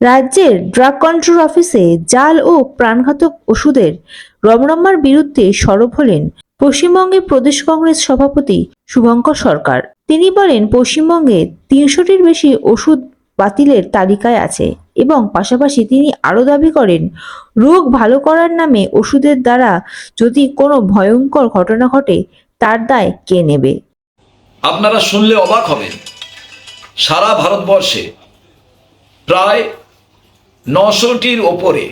রাজ্যের drug control অফিসে জাল ও প্রাণঘাতক ওষুধের রমরম্মার বিরুদ্ধে সরব হলেন পশ্চিমবঙ্গের প্রদেশ কংগ্রেস সভাপতি শুভঙ্কর সরকার। তিনি বলেন, পশ্চিমবঙ্গে তিনশোটির বেশি ওষুধ বাতিলের তালিকায় আছে এবং পাশাপাশি তিনি আরও দাবি করেন, রোগ ভালো করার নামে ওষুধের দ্বারা যদি কোনো ভয়ঙ্কর ঘটনা ঘটে, তার দায় কে নেবে? আপনারা শুনলে অবাক হবেন। সারা ভারতবর্ষে প্রায় নশোটির ওপরে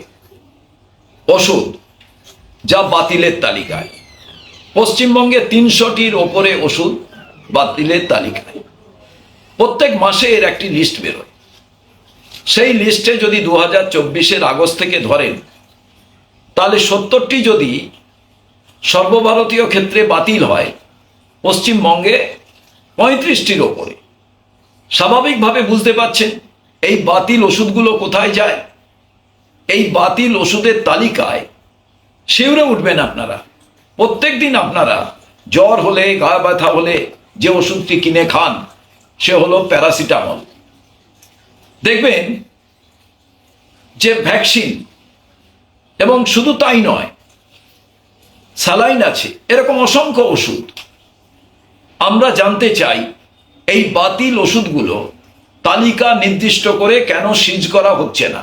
ওষুধ যা বাতিলের তালিকায়। পশ্চিমবঙ্গে তিনশোটির ওপরে ওষুধ বাতিলের তালিকায়। প্রত্যেক মাসে এর একটি লিস্ট বেরোয়। সেই লিস্টে যদি দু হাজার চব্বিশের আগস্ট থেকে ধরেন, তাহলে সত্তরটি যদি সর্বভারতীয় ক্ষেত্রে বাতিল হয়, পশ্চিমবঙ্গে পঁয়ত্রিশটির ওপরে। স্বাভাবিকভাবে বুঝতে পাচ্ছেন এই বাতিল ওষুধগুলো কোথায় যায়? এই বাতিল ওষুধের তালিকায় শিউরে উঠবেন আপনারা। প্রত্যেক দিন আপনারা জ্বর হলে, গা ব্যথা হলে যে ওষুধটি কিনে খান, সে হলো প্যারাসিটামল। দেখবেন যে ভ্যাকসিন, এবং শুধু তাই নয়, স্যালাইন আছে, এরকম অসংখ্য ওষুধ। আমরা জানতে চাই, এই বাতিল ওষুধগুলো তালিকা নির্দিষ্ট করে কেন সিজ করা হচ্ছে না?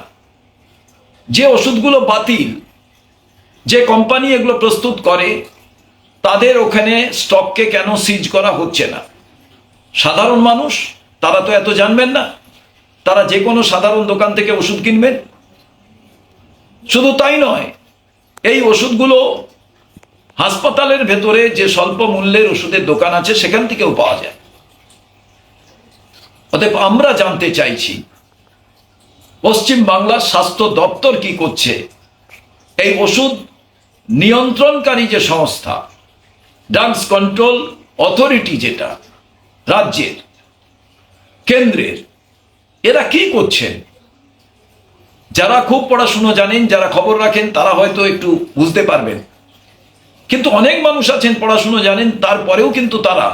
যে ওষুধগুলো বাতিল, যে কোম্পানি এগুলো প্রস্তুত করে, তাদের ওখানে স্টককে কেন সিজ করা হচ্ছে না? সাধারণ মানুষ, তারা তো এত জানবেন না। তারা যে কোনো সাধারণ দোকান থেকে ওষুধ কিনবেন। শুধু তাই নয়, এই ওষুধগুলো হাসপাতালের ভেতরে যে স্বল্প মূল্যের ওষুধের দোকান আছে, সেখান থেকেও পাওয়া যায়। অতএব আমরা জানতে চাইছি, পশ্চিম বাংলার স্বাস্থ্য দপ্তর কি করছে? এই ওষুধ নিয়ন্ত্রণকারী যে সংস্থা ড্রাগস কন্ট্রোল অথরিটি যেটা, রাজ্যের, কেন্দ্রের, এরা কি করছেন? যারা খুব পড়াশুনো জানেন, যারা খবর রাখেন, তারা হয়তো একটু বুঝতে পারবেন। কিন্তু অনেক মানুষ আছেন, পড়াশুনো জানেন, তারপরেও কিন্তু তারা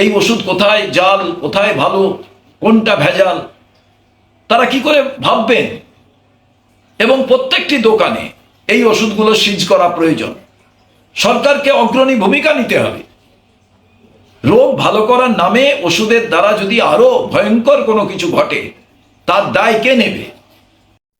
এই ওষুধ কোথায় জাল, কোথায় ভালো, কোনটা ভেজাল? তারা কি করে ভাববেন? এবং প্রত্যেকটি দোকানে এই ওষুধগুলো সিজ করা প্রয়োজন। সরকারকে অগ্রণী ভূমিকা নিতে হবে। রোগ ভালো করার নামে ওষুধের দ্বারা যদি আরও ভয়ঙ্কর কোনো কিছু ঘটে, তার দায় কে নেবে?